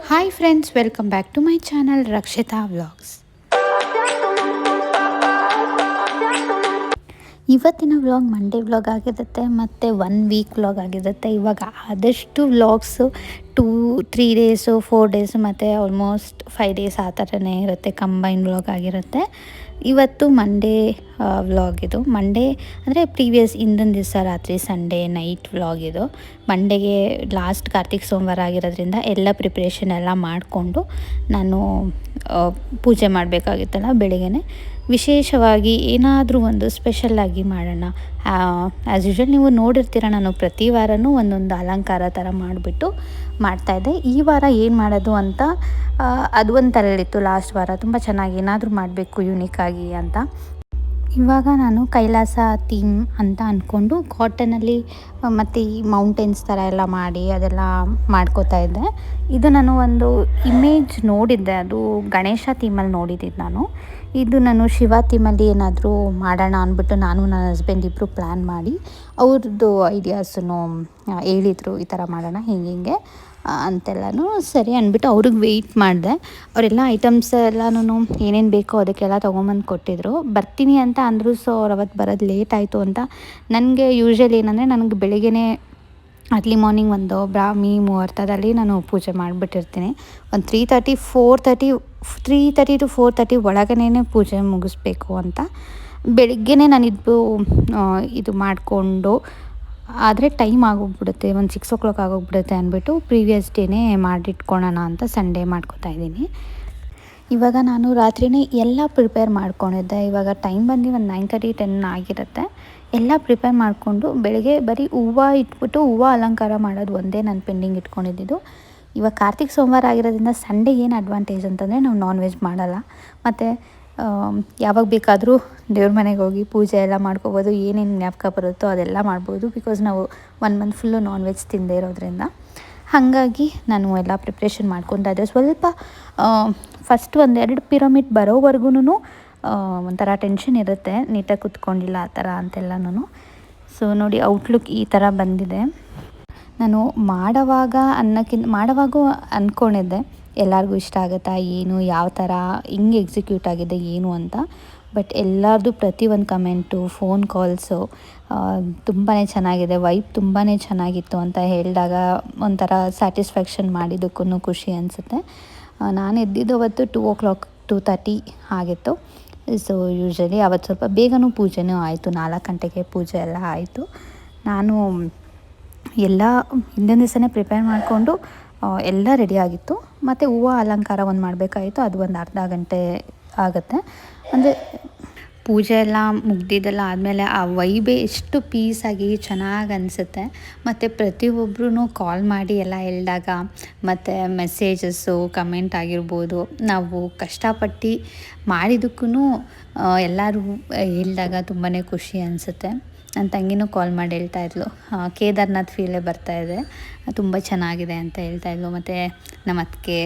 Hi friends welcome back to my channel Rakshitha vlogs ಇವತ್ತಿನ vlog Monday vlog ಆಗಿರುತ್ತೆ, ಮತ್ತು one week vlog ಆಗಿರುತ್ತೆ. ಇವಾಗ ಆದಷ್ಟು vlogs two three days four days ಮತ್ತು ಆಲ್ಮೋಸ್ಟ್ ಫೈವ್ ಡೇಸ್ ಆ ಥರನೇ ಇರುತ್ತೆ ಕಂಬೈನ್ ವ್ಲಾಗ್ ಆಗಿರುತ್ತೆ. ಇವತ್ತು ಮಂಡೇ ವ್ಲಾಗ್ ಇದು. ಮಂಡೇ ಅಂದರೆ ಪ್ರೀವಿಯಸ್ ಹಿಂದಿನ ದಿವಸ ರಾತ್ರಿ ಸಂಡೇ ನೈಟ್ ವ್ಲಾಗ್ ಇದು. ಮಂಡೇಗೆ ಲಾಸ್ಟ್ ಕಾರ್ತಿಕ್ ಸೋಮವಾರ ಆಗಿರೋದ್ರಿಂದ ಎಲ್ಲ ಪ್ರಿಪ್ರೇಷನ್ ಎಲ್ಲ ಮಾಡಿಕೊಂಡು ನಾನು ಪೂಜೆ ಮಾಡಬೇಕಾಗಿತ್ತಲ್ಲ ಬೆಳಿಗ್ಗೆ ವಿಶೇಷವಾಗಿ ಏನಾದರೂ ಒಂದು ಸ್ಪೆಷಲ್ಲಾಗಿ ಮಾಡೋಣ. ಆ್ಯಸ್ ಯೂಶ್ವಲ್ ನೀವು ನೋಡಿರ್ತೀರ ನಾನು ಪ್ರತಿ ವಾರವೂ ಒಂದೊಂದು ಅಲಂಕಾರ ಥರ ಮಾಡಿಬಿಟ್ಟು ಮಾಡ್ತಾಯಿದ್ದೆ ಈ ವಾರ ಏನು ಮಾಡೋದು ಅಂತ ಅದು ಒಂದು ತಲೆಯಲ್ಲಿತ್ತು ಲಾಸ್ಟ್ ವಾರ. ತುಂಬ ಚೆನ್ನಾಗಿ ಏನಾದರೂ ಮಾಡಬೇಕು ಯುನೀಕಾಗಿ ಅಂತ. ಇವಾಗ ನಾನು ಕೈಲಾಸ ಥೀಮ್ ಅಂತ ಅಂದ್ಕೊಂಡು ಕಾಟನಲ್ಲಿ ಮತ್ತು ಈ ಮೌಂಟೇನ್ಸ್ ಥರ ಎಲ್ಲ ಮಾಡಿ ಅದೆಲ್ಲ ಮಾಡ್ಕೋತಾ ಇದ್ದೆ. ಇದು ನಾನು ಒಂದು ಇಮೇಜ್ ನೋಡಿದ್ದೆ. ಅದು ಗಣೇಶ ಥೀಮಲ್ಲಿ ನೋಡಿದ್ದಿದ್ದು ನಾನು. ಇದು ನಾನು ಶಿವ ಥೀಮಲ್ಲಿ ಏನಾದರೂ ಮಾಡೋಣ ಅಂದ್ಬಿಟ್ಟು ನಾನು ನನ್ನ ಹಸ್ಬೆಂಡ್ ಇಬ್ಬರು ಪ್ಲ್ಯಾನ್ ಮಾಡಿ ಅವ್ರದ್ದು ಐಡಿಯಾಸನ್ನು ಹೇಳಿದರು ಈ ಥರ ಮಾಡೋಣ ಹಿಂಗೆ ಹಿಂಗೆ. ಅಂತೆಲ್ಲನೂ ಸರಿ ಅಂದ್ಬಿಟ್ಟು ಅವ್ರಿಗೆ ವೆಯ್ಟ್ ಮಾಡಿದೆ. ಅವರೆಲ್ಲ ಐಟಮ್ಸ್ ಎಲ್ಲನೂ ಏನೇನು ಬೇಕೋ ಅದಕ್ಕೆಲ್ಲ ತೊಗೊಂಬಂದು ಕೊಟ್ಟಿದ್ರು. ಬರ್ತೀನಿ ಅಂತ ಅಂದರು ಸೊ ಅವ್ರು ಅವತ್ತು ಬರೋದು ಲೇಟ್ ಆಯಿತು ಅಂತ. ನನಗೆ ಯೂಶ್ವಲಿ ಏನಂದರೆ ನನಗೆ ಬೆಳಿಗ್ಗೆ ಅರ್ಲಿ ಮಾರ್ನಿಂಗ್ ಒಂದು ಬ್ರಾಹ್ಮಿ ಮುಹೂರ್ತದಲ್ಲಿ ನಾನು ಪೂಜೆ ಮಾಡಿಬಿಟ್ಟಿರ್ತೀನಿ. ಒಂದು three thirty four thirty three thirty two four thirty ಒಳಗನೇ ಪೂಜೆ ಮುಗಿಸ್ಬೇಕು ಅಂತ. ಬೆಳಿಗ್ಗೆನೇ ನಾನು ಇದು ಇದು ಮಾಡಿಕೊಂಡು ಆದರೆ ಟೈಮ್ ಆಗೋಗ್ಬಿಡುತ್ತೆ, ಒಂದು ಸಿಕ್ಸ್ ಓ ಕ್ಲಾಕ್ ಆಗೋಗ್ಬಿಡುತ್ತೆ ಅಂದ್ಬಿಟ್ಟು ಪ್ರೀವಿಯಸ್ ಡೇನೇ ಮಾಡಿಟ್ಕೊಳ್ಳೋಣ ಅಂತ ಸಂಡೇ ಮಾಡ್ಕೊತಾ ಇದ್ದೀನಿ. ಇವಾಗ ನಾನು ರಾತ್ರಿನೇ ಎಲ್ಲ ಪ್ರಿಪೇರ್ ಮಾಡ್ಕೊಂಡಿದ್ದೆ. ಇವಾಗ ಟೈಮ್ ಬಂದು ಒಂದು ನೈನ್ ತರ್ಟಿ ಟೆನ್ ಆಗಿರುತ್ತೆ. ಎಲ್ಲ ಪ್ರಿಪೇರ್ ಮಾಡಿಕೊಂಡು ಬೆಳಗ್ಗೆ ಬರೀ ಹೂವು ಇಟ್ಬಿಟ್ಟು ಹೂವು ಅಲಂಕಾರ ಮಾಡೋದು ಒಂದೇ ನಾನು ಪೆಂಡಿಂಗ್ ಇಟ್ಕೊಂಡಿದ್ದು. ಇವಾಗ ಕಾರ್ತಿಕ್ ಸೋಮವಾರ ಆಗಿರೋದ್ರಿಂದ ಸಂಡೇ ಏನು ಅಡ್ವಾಂಟೇಜ್ ಅಂತಂದರೆ ನಾವು ನಾನ್ ವೆಜ್ ಮಾಡಲ್ಲ. ಮತ್ತು ಯಾವಾಗ ಬೇಕಾದರೂ ದೇವ್ರ ಮನೆಗೆ ಹೋಗಿ ಪೂಜೆ ಎಲ್ಲ ಮಾಡ್ಕೋಬೋದು, ಏನೇನು ಜ್ಞಾಪಕ ಬರುತ್ತೋ ಅದೆಲ್ಲ ಮಾಡ್ಬೋದು ಬಿಕಾಸ್ ನಾವು one month full non veg ತಿಂದೇ ಇರೋದ್ರಿಂದ. ಹಾಗಾಗಿ ನಾನು ಎಲ್ಲ ಪ್ರಿಪ್ರೇಷನ್ ಮಾಡ್ಕೊತಾ ಇದ್ದೆ. ಸ್ವಲ್ಪ ಫಸ್ಟ್ ಒಂದೆರಡು ಪಿರಮಿಡ್ ಬರೋವರೆಗೂ ಒಂಥರ ಟೆನ್ಷನ್ ಇರುತ್ತೆ, ನೀಟಾಗಿ ಕುತ್ಕೊಂಡಿಲ್ಲ ಆ ಥರ ಅಂತೆಲ್ಲನೂ ಸೊ ನೋಡಿ ಔಟ್ಲುಕ್ ಈ ಥರ ಬಂದಿದೆ. ನಾನು ಮಾಡೋವಾಗ ಅನ್ನಕ್ಕಿಂತ, ಮಾಡೋವಾಗೂ ಅಂದ್ಕೊಂಡಿದ್ದೆ ಎಲ್ಲರಿಗೂ ಇಷ್ಟ ಆಗುತ್ತಾ, ಏನು, ಯಾವ ಥರ, ಹಿಂಗೆ ಎಕ್ಸಿಕ್ಯೂಟ್ ಆಗಿದೆ, ಏನು ಅಂತ. ಬಟ್ ಎಲ್ಲರದು ಪ್ರತಿಯೊಂದು ಕಮೆಂಟು ಫೋನ್ ಕಾಲ್ಸು ತುಂಬಾ ಚೆನ್ನಾಗಿದೆ ವೈಬ್ ತುಂಬಾ ಚೆನ್ನಾಗಿತ್ತು ಅಂತ ಹೇಳಿದಾಗ ಒಂಥರ ಸ್ಯಾಟಿಸ್ಫ್ಯಾಕ್ಷನ್ ಮಾಡಿದ್ದಕ್ಕೂ ಖುಷಿ ಅನಿಸುತ್ತೆ. ನಾನು ಎದ್ದಿದ್ದು ಅವತ್ತು two o'clock two thirty ಆಗಿತ್ತು. ಸೊ ಯೂಶ್ವಲಿ ಅವತ್ತು ಸ್ವಲ್ಪ ಬೇಗನೂ ಪೂಜೆನೂ ಆಯಿತು, ನಾಲ್ಕು ಗಂಟೆಗೆ ಪೂಜೆ ಎಲ್ಲ ಆಯಿತು. ನಾನು ಎಲ್ಲ ಹಿಂದಿನ ದಿವಸನೇ ಪ್ರಿಪೇರ್ ಮಾಡಿಕೊಂಡು ಎಲ್ಲ ರೆಡಿ ಆಗಿತ್ತು. ಮತ್ತು ಹೂವು ಅಲಂಕಾರ ಒಂದು ಮಾಡಬೇಕಾಗಿತ್ತು ಅದು ಒಂದು ಅರ್ಧ ಗಂಟೆ ಆಗುತ್ತೆ. ಅಂದರೆ ಪೂಜೆ ಎಲ್ಲ ಮುಗ್ದಿದ್ದೆಲ್ಲ ಆದಮೇಲೆ ಆ ವೈಬೇ ಎಷ್ಟು ಪೀಸಾಗಿ ಚೆನ್ನಾಗಿ ಅನಿಸುತ್ತೆ. ಮತ್ತು ಪ್ರತಿಯೊಬ್ಬರೂ ಕಾಲ್ ಮಾಡಿ ಎಲ್ಲ ಹೇಳಿದಾಗ ಮತ್ತು ಮೆಸೇಜಸ್ಸು ಕಮೆಂಟ್ ಆಗಿರ್ಬೋದು. ನಾವು ಕಷ್ಟಪಟ್ಟು ಮಾಡಿದ್ದಕ್ಕೂ ಎಲ್ಲರೂ ಹೇಳಿದಾಗ ತುಂಬಾ ಖುಷಿ ಅನಿಸುತ್ತೆ. ನನ್ನ ತಂಗಿನೂ ಕಾಲ್ ಮಾಡಿ ಹೇಳ್ತಾ ಇದ್ಲು. ಕೇದಾರ್ನಾಥ್ ಫೀಲೇ ಬರ್ತಾ ಇದೆ. ತುಂಬ ಚೆನ್ನಾಗಿದೆ ಅಂತ ಹೇಳ್ತಾ ಇದ್ಲು. ಮತ್ತು ನಮ್ಮ ಅತ್ತಿಗೆ,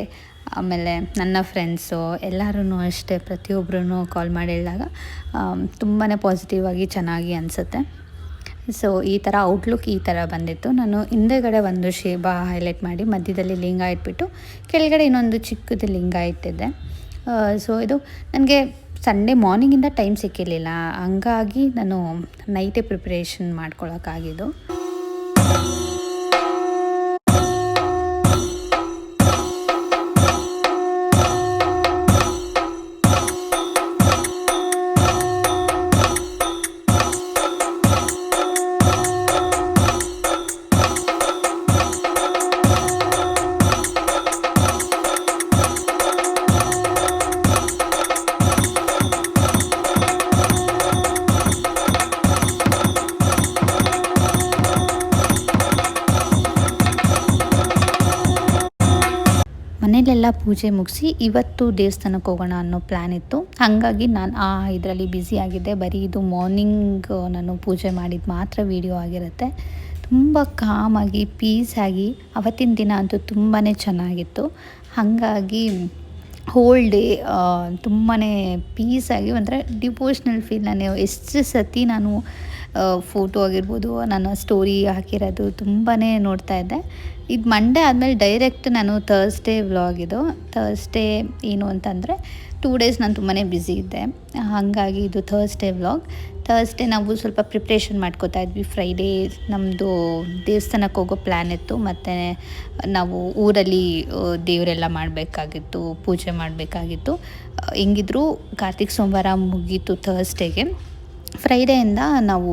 ಆಮೇಲೆ ನನ್ನ ಫ್ರೆಂಡ್ಸು ಎಲ್ಲರೂ ಅಷ್ಟೇ ಪ್ರತಿಯೊಬ್ಬರೂ ಕಾಲ್ ಮಾಡಿ ಹೇಳಿದಾಗ ತುಂಬಾ ಪಾಸಿಟಿವ್ ಆಗಿ ಚೆನ್ನಾಗಿ ಅನಿಸುತ್ತೆ. ಸೊ ಈ ಥರ ಔಟ್ಲುಕ್ ಈ ಥರ ಬಂದಿತ್ತು. ನಾನು ಹಿಂದೆಗಡೆ ಒಂದು ಶೇಬ ಹೈಲೈಟ್ ಮಾಡಿ, ಮಧ್ಯದಲ್ಲಿ ಲಿಂಗ ಇಟ್ಬಿಟ್ಟು, ಕೆಳಗಡೆ ಇನ್ನೊಂದು ಚಿಕ್ಕದು ಲಿಂಗ ಇಟ್ಟಿದ್ದೆ. ಸೊ ಇದು ನನಗೆ ಸಂಡೇ ಮಾರ್ನಿಂಗಿಂದ ಟೈಮ್ ಸಿಕ್ಕಿರಲಿಲ್ಲ. ಹಂಗಾಗಿ ನಾನು ನೈಟೇ ಪ್ರಿಪ್ರೇಷನ್ ಮಾಡ್ಕೊಳಕ್ಕಾಗಿದ್ದು. ಮನೇಲೆಲ್ಲ ಪೂಜೆ ಮುಗಿಸಿ ಇವತ್ತು ದೇವಸ್ಥಾನಕ್ಕೆ ಹೋಗೋಣ ಅನ್ನೋ ಪ್ಲ್ಯಾನ್ ಇತ್ತು. ಹಾಗಾಗಿ ನಾನು, ಆ, ಇದರಲ್ಲಿ ಬ್ಯುಸಿ ಆಗಿದ್ದೆ. ಬರೀ ಇದು ಮಾರ್ನಿಂಗ್ ನಾನು ಪೂಜೆ ಮಾಡಿದ್ದು ಮಾತ್ರ ವೀಡಿಯೋ ಆಗಿರುತ್ತೆ. ತುಂಬ ಕಾಮಾಗಿ ಪೀಸಾಗಿ ಅವತ್ತಿನ ದಿನ ಅಂತೂ ತುಂಬಾ ಚೆನ್ನಾಗಿತ್ತು. ಹಾಗಾಗಿ ಹೋಲ್ ಡೇ ತುಂಬಾ ಪೀಸಾಗಿ ಅಂದರೆ ಡಿವೋಷ್ನಲ್ ಫೀಲ್ ನಾನು. ಎಷ್ಟು ಸತಿ ನಾನು ಫೋಟೋ ಆಗಿರ್ಬೋದು ನಾನು ಸ್ಟೋರಿ ಹಾಕಿರೋದು ತುಂಬಾ ನೋಡ್ತಾ ಇದ್ದೆ. ಇದು ಮಂಡೇ ಆದಮೇಲೆ ಡೈರೆಕ್ಟ್ ನಾನು ಥರ್ಸ್ಡೇ ವ್ಲಾಗ್ ಇದು. ಥರ್ಸ್ಡೇ ಏನು ಅಂತಂದರೆ ಟೂ ಡೇಸ್ ನಾನು ತುಂಬಾ ಬ್ಯುಸಿ ಇದ್ದೆ. ಹಾಗಾಗಿ ಇದು ಥರ್ಸ್ಡೇ ವ್ಲಾಗ್ ಥರ್ಸ್ಡೇ ನಾವು ಸ್ವಲ್ಪ ಪ್ರಿಪ್ರೇಷನ್ ಮಾಡ್ಕೋತಾ ಇದ್ವಿ. ಫ್ರೈಡೇ ನಮ್ಮದು ದೇವಸ್ಥಾನಕ್ಕೆ ಹೋಗೋ ಪ್ಲ್ಯಾನ್ ಇತ್ತು. ಮತ್ತು ನಾವು ಊರಲ್ಲಿ ದೇವರೆಲ್ಲ ಮಾಡಬೇಕಾಗಿತ್ತು, ಪೂಜೆ ಮಾಡಬೇಕಾಗಿತ್ತು. ಹೆಂಗಿದ್ರು ಕಾರ್ತಿಕ್ ಸೋಮವಾರ ಮುಗೀತು ಥರ್ಸ್ಡೇಗೆ ಫ್ರೈಡೇಯಿಂದ ನಾವು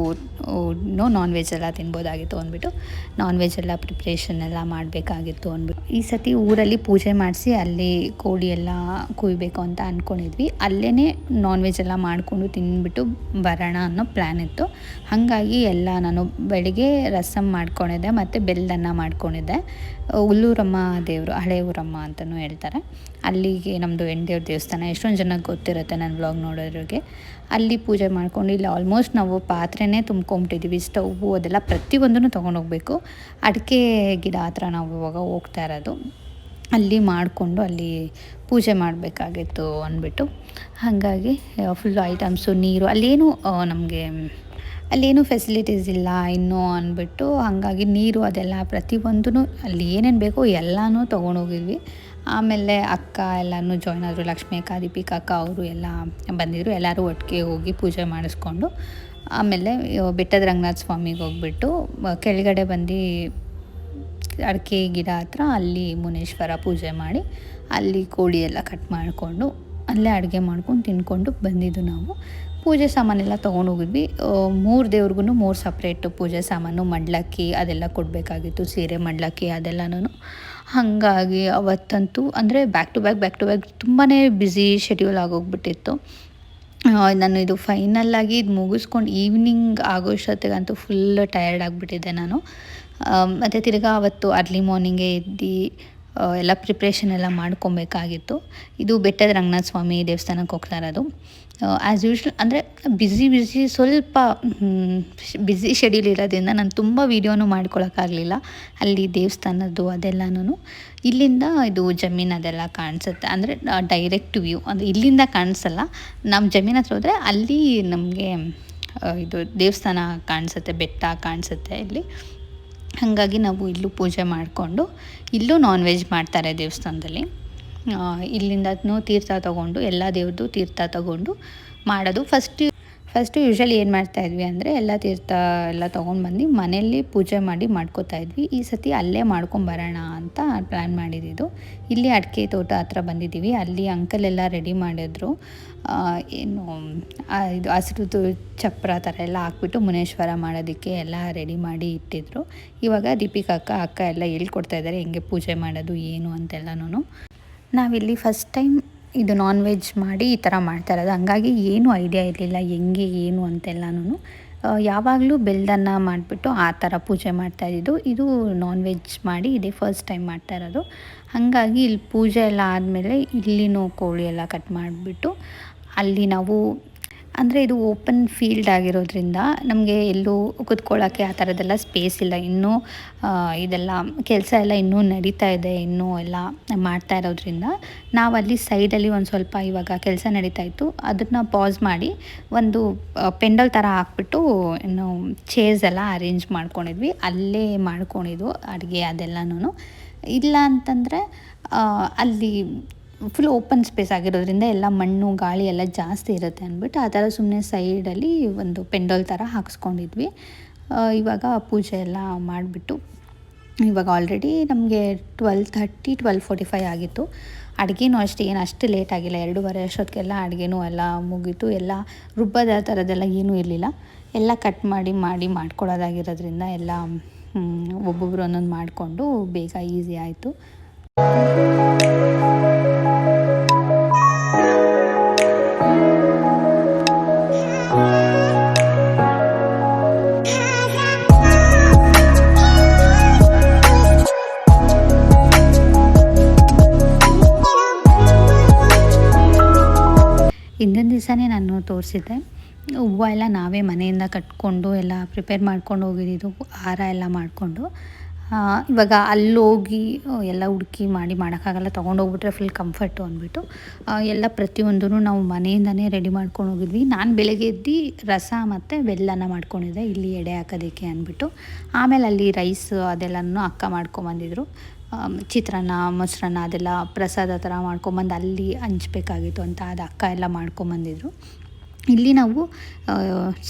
ನೋ ನಾನ್ ವೆಜ್ ಎಲ್ಲ ತಿನ್ಬೋದಾಗಿತ್ತು ಅಂದ್ಬಿಟ್ಟು ನಾನ್ ವೆಜ್ ಎಲ್ಲ ಪ್ರಿಪ್ರೇಷನ್ ಎಲ್ಲ ಮಾಡಬೇಕಾಗಿತ್ತು ಅಂದ್ಬಿಟ್ಟು. ಈ ಸತಿ ಊರಲ್ಲಿ ಪೂಜೆ ಮಾಡಿಸಿ ಅಲ್ಲಿ ಕೋಳಿ ಎಲ್ಲ ಕುಯ್ಬೇಕು ಅಂತ ಅಂದ್ಕೊಂಡಿದ್ವಿ ಅಲ್ಲೇ ನಾನ್ ವೆಜ್ ಎಲ್ಲ ಮಾಡಿಕೊಂಡು ತಿಂದ್ಬಿಟ್ಟು ಬರೋಣ ಅನ್ನೋ ಪ್ಲ್ಯಾನ್ ಇತ್ತು. ಹಾಗಾಗಿ ಎಲ್ಲ ನಾನು ಬೆಳಿಗ್ಗೆ ರಸಮ್ ಮಾಡ್ಕೊಂಡಿದ್ದೆ, ಮತ್ತು ಬೆಲ್ಲದನ್ನ ಮಾಡ್ಕೊಂಡಿದ್ದೆ. ಉಲ್ಲೂರಮ್ಮ ದೇವರು, ಹಳೆ ಊರಮ್ಮ ಅಂತಲೂ ಹೇಳ್ತಾರೆ. ಅಲ್ಲಿಗೆ ನಮ್ಮದು ಹೆಣ್ದೇವ್ರ ದೇವಸ್ಥಾನ, ಎಷ್ಟೊಂದು ಜನಕ್ಕೆ ಗೊತ್ತಿರುತ್ತೆ ನನ್ನ ಬ್ಲಾಗ್ ನೋಡೋರಿಗೆ. ಅಲ್ಲಿ ಪೂಜೆ ಮಾಡ್ಕೊಂಡು ಇಲ್ಲಿ ಆಲ್ಮೋಸ್ಟ್ ನಾವು ಪಾತ್ರೆನೇ ತುಂಬ್ಕೊಂಬಿಟ್ಟಿದ್ದೀವಿ ಸ್ಟೌವು ಅದೆಲ್ಲ ಪ್ರತಿಯೊಂದನ್ನು ತೊಗೊಂಡೋಗ್ಬೇಕು. ಅಡಿಕೆ ಗಿಡ ಹತ್ರ ನಾವು ಇವಾಗ ಹೋಗ್ತಾ ಇರೋದು. ಅಲ್ಲಿ ಮಾಡಿಕೊಂಡು ಅಲ್ಲಿ ಪೂಜೆ ಮಾಡಬೇಕಾಗಿತ್ತು ಅಂದ್ಬಿಟ್ಟು. ಹಾಗಾಗಿ ಫುಲ್ ಐಟಮ್ಸು ನೀರು, ಅಲ್ಲೇನು ನಮಗೆ ಅಲ್ಲೇನು ಫೆಸಿಲಿಟೀಸ್ ಇಲ್ಲ, ಇನ್ನೂ ಅಂದ್ಬಿಟ್ಟು ಹಾಗಾಗಿ ನೀರು ಅದೆಲ್ಲ ಪ್ರತಿಯೊಂದೂ ಅಲ್ಲಿ ಏನೇನು ಬೇಕೋ ಎಲ್ಲನೂ ತೊಗೊಂಡೋಗಿದ್ವಿ. ಆಮೇಲೆ ಅಕ್ಕ ಎಲ್ಲನೂ ಜಾಯ್ನ್ ಆದರು. ಲಕ್ಷ್ಮೀ ಅಕ್ಕ, ದೀಪಿಕಾ ಅಕ್ಕ, ಅವರು ಎಲ್ಲ ಬಂದಿದ್ದರು ಎಲ್ಲರೂ ಒಟ್ಟಿಗೆ ಹೋಗಿ ಪೂಜೆ ಮಾಡಿಸ್ಕೊಂಡು ಆಮೇಲೆ ಬೆಟ್ಟದ ರಂಗನಾಥ ಸ್ವಾಮಿಗೆ ಹೋಗ್ಬಿಟ್ಟು ಕೆಳಗಡೆ ಬಂದು ಅಡಿಕೆ ಗಿಡ ಹತ್ರ ಅಲ್ಲಿ ಮುನೇಶ್ವರ ಪೂಜೆ ಮಾಡಿ, ಅಲ್ಲಿ ಕೋಳಿ ಎಲ್ಲ ಕಟ್ ಮಾಡಿಕೊಂಡು, ಅಲ್ಲೇ ಅಡುಗೆ ಮಾಡ್ಕೊಂಡು ತಿನ್ಕೊಂಡು ಬಂದಿದ್ದು ನಾವು. ಪೂಜೆ ಸಾಮಾನೆಲ್ಲ ತೊಗೊಂಡು ಹೋಗಿದ್ವಿ. ಮೂರು ದೇವ್ರಿಗೂ ಮೂರು ಸಪ್ರೇಟು ಪೂಜೆ ಸಾಮಾನು, ಮಂಡ್ಲಕ್ಕಿ ಅದೆಲ್ಲ ಕೊಡಬೇಕಾಗಿತ್ತು, ಸೀರೆ, ಮಂಡ್ಲಕ್ಕಿ ಅದೆಲ್ಲನೂ ಹಾಗಾಗಿ ಅವತ್ತಂತೂ, ಅಂದರೆ back to back back to back ತುಂಬಾ ಬ್ಯುಸಿ ಶೆಡ್ಯೂಲ್ ಆಗೋಗ್ಬಿಟ್ಟಿತ್ತು. ನಾನು ಇದು ಫೈನಲ್ ಆಗಿ ಇದು ಮುಗಿಸ್ಕೊಂಡು ಈವ್ನಿಂಗ್ ಆಗೋಷ್ಟೊತ್ತಿಗಂತೂ ಫುಲ್ ಟಯರ್ಡ್ ಆಗಿಬಿಟ್ಟಿದ್ದೆ ನಾನು. ಮತ್ತು ತಿರ್ಗಾ ಅವತ್ತು ಅರ್ಲಿ ಮಾರ್ನಿಂಗೇ ಎದ್ದು ಎಲ್ಲ ಪ್ರಿಪ್ರೇಷನ್ ಎಲ್ಲ ಮಾಡ್ಕೊಬೇಕಾಗಿತ್ತು. ಇದು ಬೆಟ್ಟದ ರಂಗನಾಥ ಸ್ವಾಮಿ ದೇವಸ್ಥಾನಕ್ಕೆ ಹೋಗ್ತಾ ಇರೋದು. ಆ್ಯಸ್ ಯೂಶ್ವಲ್ ಅಂದರೆ ಬ್ಯುಸಿ ಬ್ಯುಸಿ ಸ್ವಲ್ಪ ಬ್ಯುಸಿ ಶೆಡ್ಯೂಲ್ ಇರೋದ್ರಿಂದ ನಾನು ತುಂಬ ವೀಡಿಯೋನು ಮಾಡ್ಕೊಳಕ್ಕಾಗಲಿಲ್ಲ. ಅಲ್ಲಿ ದೇವಸ್ಥಾನದ್ದು ಅದೆಲ್ಲನೂ ಇಲ್ಲಿಂದ ಇದು ಜಮೀನು ಅದೆಲ್ಲ ಕಾಣಿಸುತ್ತೆ. ಅಂದರೆ ಡೈರೆಕ್ಟ್ ವ್ಯೂ ಅಂದರೆ ಇಲ್ಲಿಂದ ಕಾಣಿಸಲ್ಲ. ನಮ್ಮ ಜಮೀನು ಹತ್ರ ಹೋದರೆ ಅಲ್ಲಿ ನಮಗೆ ಇದು ದೇವಸ್ಥಾನ ಕಾಣಿಸುತ್ತೆ, ಬೆಟ್ಟ ಕಾಣಿಸುತ್ತೆ ಇಲ್ಲಿ. ಹಾಗಾಗಿ ನಾವು ಇಲ್ಲೂ ಪೂಜೆ ಮಾಡಿಕೊಂಡು, ಇಲ್ಲೂ ನಾನ್ ವೆಜ್ ಮಾಡ್ತಾರೆ ದೇವಸ್ಥಾನದಲ್ಲಿ. ಇಲ್ಲಿಂದನೂ ತೀರ್ಥ ತಗೊಂಡು ಎಲ್ಲ ದೇವ್ರದ್ದು ತೀರ್ಥ ತಗೊಂಡು ಮಾಡೋದು. ಫಸ್ಟ್ ಫಸ್ಟು ಯೂಶ್ವಲಿ ಏನು ಮಾಡ್ತಾಯಿದ್ವಿ ಅಂದರೆ ಎಲ್ಲ ತೀರ್ಥ ಎಲ್ಲ ತೊಗೊಂಡು ಬಂದು ಮನೆಯಲ್ಲಿ ಪೂಜೆ ಮಾಡಿ ಮಾಡ್ಕೋತಾ ಇದ್ವಿ. ಈ ಸತಿ ಅಲ್ಲೇ ಮಾಡ್ಕೊಂಬರೋಣ ಅಂತ ಪ್ಲ್ಯಾನ್ ಮಾಡಿದ್ದು ಇಲ್ಲಿ ಅಡಿಕೆ ತೋಟ ಹತ್ರ ಬಂದಿದ್ದೀವಿ. ಅಲ್ಲಿ ಅಂಕಲ್ ಎಲ್ಲ ರೆಡಿ ಮಾಡಿದ್ರು. ಏನು ಇದು ಹಸಿರುದು ಚಪ್ರ ಥರ ಎಲ್ಲ ಹಾಕ್ಬಿಟ್ಟು ಮುನೇಶ್ವರ ಮಾಡೋದಕ್ಕೆ ಎಲ್ಲ ರೆಡಿ ಮಾಡಿ ಇಟ್ಟಿದ್ರು. ಇವಾಗ ದೀಪಿಕಾ ಅಕ್ಕ ಅಕ್ಕ ಎಲ್ಲ ಹೇಳ್ಕೊಡ್ತಾ ಇದ್ದಾರೆ ಹೆಂಗೆ ಪೂಜೆ ಮಾಡೋದು, ಏನು ಅಂತೆಲ್ಲನೂ ನಾವಿಲ್ಲಿ ಫಸ್ಟ್ ಟೈಮ್ ಇದು ನಾನ್ ವೆಜ್ ಮಾಡಿ ಈ ಥರ ಮಾಡ್ತಾ ಇರೋದು. ಹಂಗಾಗಿ ಏನೂ ಐಡಿಯಾ ಇರಲಿಲ್ಲ, ಹೆಂಗೆ, ಏನು ಅಂತೆಲ್ಲನೂ ಯಾವಾಗಲೂ ಬೆಲ್ದನ್ನ ಮಾಡಿಬಿಟ್ಟು ಆ ಥರ ಪೂಜೆ ಮಾಡ್ತಾ ಇದ್ದಿದ್ದು. ಇದು ನಾನ್ ವೆಜ್ ಮಾಡಿ ಇದೇ ಫಸ್ಟ್ ಟೈಮ್ ಮಾಡ್ತಾ ಇರೋದು. ಹಾಗಾಗಿ ಇಲ್ಲಿ ಪೂಜೆ ಎಲ್ಲ ಆದಮೇಲೆ ಇಲ್ಲಿನೂ ಕೋಳಿ ಎಲ್ಲ ಕಟ್ ಮಾಡಿಬಿಟ್ಟು ಅಲ್ಲಿ ನಾವು ಅಂದರೆ ಇದು ಓಪನ್ ಫೀಲ್ಡ್ ಆಗಿರೋದ್ರಿಂದ ನಮಗೆ ಎಲ್ಲೂ ಕುತ್ಕೊಳ್ಳೋಕ್ಕೆ ಆ ಥರದ್ದೆಲ್ಲ ಸ್ಪೇಸ್ ಇಲ್ಲ. ಇನ್ನೂ ಇದೆಲ್ಲ, ಕೆಲಸ ಎಲ್ಲ ಇನ್ನೂ ನಡೀತಾ ಇದೆ, ಇನ್ನೂ ಎಲ್ಲ ಮಾಡ್ತಾ ಇರೋದ್ರಿಂದ ನಾವು ಅಲ್ಲಿ ಸೈಡಲ್ಲಿ ಒಂದು ಸ್ವಲ್ಪ ಇವಾಗ ಕೆಲಸ ನಡೀತಾ ಇತ್ತು. ಅದನ್ನು ಪಾಸ್ ಮಾಡಿ ಒಂದು ಪೆಂಡಲ್ ಥರ ಹಾಕ್ಬಿಟ್ಟು ಏನು ಚೇರ್ಸ್ ಎಲ್ಲ ಅರೇಂಜ್ ಮಾಡ್ಕೊಂಡಿದ್ವಿ. ಅಲ್ಲೇ ಮಾಡ್ಕೊಂಡಿದ್ದು ಅಡುಗೆ ಅದೆಲ್ಲನೂ ಇಲ್ಲ ಅಂತಂದರೆ ಅಲ್ಲಿ ಫುಲ್ ಓಪನ್ ಸ್ಪೇಸ್ ಆಗಿರೋದ್ರಿಂದ ಎಲ್ಲ ಮಣ್ಣು, ಗಾಳಿ ಎಲ್ಲ ಜಾಸ್ತಿ ಇರುತ್ತೆ ಅಂದ್ಬಿಟ್ಟು ಆ ಥರ ಸುಮ್ಮನೆ ಸೈಡಲ್ಲಿ ಒಂದು ಪೆಂಡೋಲ್ ಥರ ಹಾಕ್ಸ್ಕೊಂಡಿದ್ವಿ. ಇವಾಗ ಪೂಜೆ ಎಲ್ಲ ಮಾಡಿಬಿಟ್ಟು ಇವಾಗ ಆಲ್ರೆಡಿ ನಮಗೆ twelve thirty twelve forty five ಆಗಿತ್ತು. ಅಡುಗೆನೂ ಅಷ್ಟೇ, ಏನು ಅಷ್ಟು ಲೇಟ್ ಆಗಿಲ್ಲ. ಎರಡೂವರೆ ಅಷ್ಟೊತ್ತಿಗೆಲ್ಲ ಅಡುಗೆನೂ ಎಲ್ಲ ಮುಗೀತು. ಎಲ್ಲ ರುಬ್ಬದ ಥರದ್ದೆಲ್ಲ ಏನೂ ಇರಲಿಲ್ಲ. ಎಲ್ಲ ಕಟ್ ಮಾಡಿ ಮಾಡಿ ಮಾಡ್ಕೊಳ್ಳೋದಾಗಿರೋದ್ರಿಂದ ಎಲ್ಲ ಒಬ್ಬೊಬ್ಬರು ಒಂದೊಂದು ಮಾಡಿಕೊಂಡು ಬೇಗ ಈಸಿ ಆಯಿತು. ದಿವಸನೇ ನಾನು ತೋರಿಸಿದ್ದೆ. ಹೂವು ಎಲ್ಲ ನಾವೇ ಮನೆಯಿಂದ ಕಟ್ಕೊಂಡು ಎಲ್ಲ ಪ್ರಿಪೇರ್ ಮಾಡ್ಕೊಂಡು ಹೋಗಿದ್ದು ಹಾರ ಎಲ್ಲ ಮಾಡಿಕೊಂಡು. ಇವಾಗ ಅಲ್ಲೋಗಿ ಎಲ್ಲ ಹುಡುಕಿ ಮಾಡಿ ಮಾಡೋಕ್ಕಾಗಲ್ಲ, ತೊಗೊಂಡೋಗ್ಬಿಟ್ರೆ ಫುಲ್ ಕಂಫರ್ಟು ಅಂದ್ಬಿಟ್ಟು ಎಲ್ಲ ಪ್ರತಿಯೊಂದೂ ನಾವು ಮನೆಯಿಂದನೇ ರೆಡಿ ಮಾಡ್ಕೊಂಡು ಹೋಗಿದ್ವಿ. ನಾನು ಬೆಳಗ್ಗೆ ಎದ್ದು ರಸ ಮತ್ತು ಬೆಲ್ಲನ ಮಾಡ್ಕೊಂಡಿದ್ದೆ, ಇಲ್ಲಿ ಎಡೆ ಹಾಕೋದಕ್ಕೆ ಅಂದ್ಬಿಟ್ಟು. ಆಮೇಲೆ ಅಲ್ಲಿ ರೈಸ್ ಅದೆಲ್ಲನೂ ಅಕ್ಕ ಮಾಡ್ಕೊಂಬಂದಿದ್ರು. ಚಿತ್ರಾನ್ನ, ಮೊಸರನ್ನ ಅದೆಲ್ಲ ಪ್ರಸಾದ ಥರ ಮಾಡ್ಕೊಂಬಂದು ಅಲ್ಲಿ ಹಂಚ್ಬೇಕಾಗಿತ್ತು ಅಂತ ಅದು ಅಕ್ಕ ಎಲ್ಲ ಮಾಡ್ಕೊಂಬಂದಿದ್ರು. ಇಲ್ಲಿ ನಾವು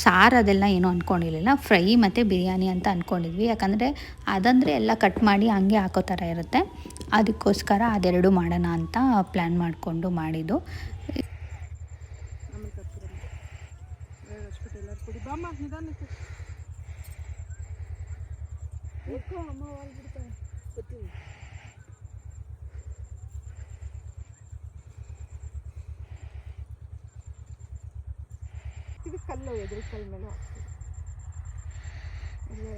ಸಾರು ಅದೆಲ್ಲ ಏನೂ ಅಂದ್ಕೊಂಡಿರಲಿಲ್ಲ ಫ್ರೈ ಮತ್ತು ಬಿರಿಯಾನಿ ಅಂತ ಅಂದ್ಕೊಂಡಿದ್ವಿ ಯಾಕಂದರೆ ಅದಂದರೆ ಎಲ್ಲ ಕಟ್ ಮಾಡಿ ಹಂಗೆ ಹಾಕೋ ಥರ ಇರುತ್ತೆ. ಅದಕ್ಕೋಸ್ಕರ ಅದೆರಡು ಮಾಡೋಣ ಅಂತ ಪ್ಲ್ಯಾನ್ ಮಾಡಿಕೊಂಡು ಮಾಡಿದ್ದು. ಇದು ಕಲ್ಲು ಎದುರು ಕಲ್ಲು ಮೇಲೆ ಹಾಕ್ತೀವಿ ಇಲ್ಲೇ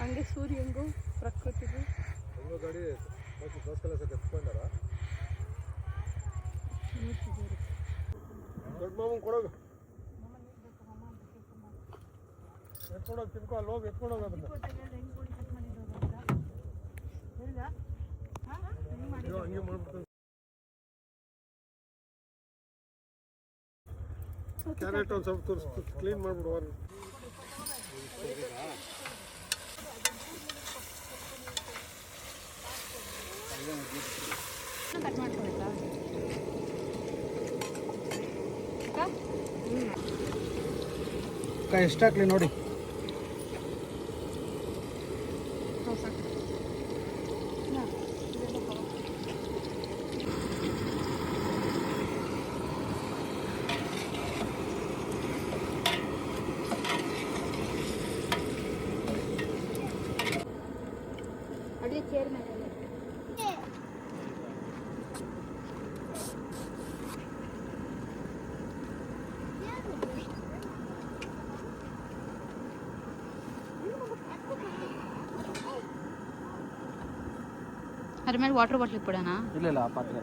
ಹಂಗೆ ಸೂರ್ಯಂಗೂ ಪ್ರಕೃತಿಗೂ. ಪ್ರಕೃತಿ ದೊಡ್ಡ ಮಾಮನ್ ಕೊಡೋದು ಎತ್ಕೊಂಡೋಗಿ ತಿನ್ಕೊ ಅಲ್ಲಿ ಹೋಗಿ ಎತ್ಕೊಂಡೋಗಿ ಹಂಗೆ ಮಾಡ್ಬಿಡ್ತಾನೆ. ಕ್ಯಾರೆಟ್ ಒಂದು ಸ್ವಲ್ಪ ತುರ್ಸ್ ಕ್ಲೀನ್ ಮಾಡಿಬಿಡುವ ಅವ್ರು ಎಷ್ಟಾಗ್ಲಿ ನೋಡಿ. ಅದ್ರ ಮೇಲೆ ವಾಟರ್ ಬಾಟ್ಲ್ ಇಟ್ಬಿಡೋಣ ಇಲ್ಲ ಇಲ್ಲ ಆ ಪಾತ್ರೆ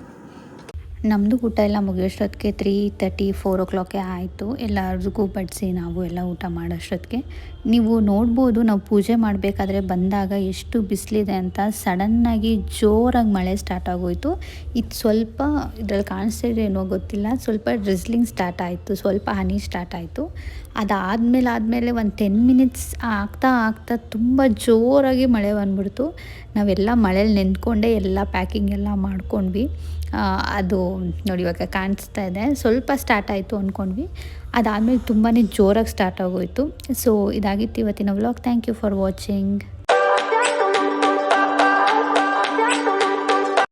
ನಮ್ಮದು ಊಟ ಎಲ್ಲ ಮುಗಿಯೋಷ್ಟೊತ್ತಿಗೆ ತ್ರೀ ತರ್ಟಿ ಫೋರ್ ಓ ಕ್ಲಾಕೇ ಆಯಿತು. ಎಲ್ಲರಿಗೂ ಬಡಿಸಿ ನಾವು ಎಲ್ಲ ಊಟ ಮಾಡೋಷ್ಟೊತ್ತಿಗೆ. ನೀವು ನೋಡ್ಬೋದು, ನಾವು ಪೂಜೆ ಮಾಡಬೇಕಾದ್ರೆ ಬಂದಾಗ ಎಷ್ಟು ಬಿಸಿಲಿದೆ ಅಂತ ಸಡನ್ನಾಗಿ ಜೋರಾಗಿ ಮಳೆ ಸ್ಟಾರ್ಟ್ ಆಗೋಯಿತು. ಇದು ಸ್ವಲ್ಪ ಇದ್ರಲ್ಲಿ ಕಾಣಿಸ್ತಿದೆ ಏನೋ ಗೊತ್ತಿಲ್ಲ. ಸ್ವಲ್ಪ ಡ್ರಿಸ್ಲಿಂಗ್ ಸ್ಟಾರ್ಟ್ ಆಯಿತು, ಸ್ವಲ್ಪ ಹನಿ ಸ್ಟಾರ್ಟ್ ಆಯಿತು. ಅದಾದಮೇಲೆ ಆದಮೇಲೆ ಒಂದು ಟೆನ್ ಮಿನಿಟ್ಸ್ ಆಗ್ತಾ ಆಗ್ತಾ ತುಂಬ ಜೋರಾಗಿ ಮಳೆ ಬಂದ್ಬಿಡ್ತು. ನಾವೆಲ್ಲ ಮಳೇಲಿ ನೆಂದ್ಕೊಂಡೇ ಎಲ್ಲ ಪ್ಯಾಕಿಂಗ್ ಎಲ್ಲ ಮಾಡ್ಕೊಂಡ್ವಿ. ಅದು ನೋಡಿ ಇವಾಗ ಕಾಣಿಸ್ತಾ ಇದೆ. ಸ್ವಲ್ಪ ಸ್ಟಾರ್ಟ್ ಆಯಿತು ಅಂದ್ಕೊಂಡ್ವಿ ಅದಾದಮೇಲೆ ತುಂಬಾ ಜೋರಾಗಿ ಸ್ಟಾರ್ಟ್ ಆಗೋಯಿತು. ಸೊ ಇದಾಗಿತ್ತು ಇವತ್ತಿನ vlog thank you for watching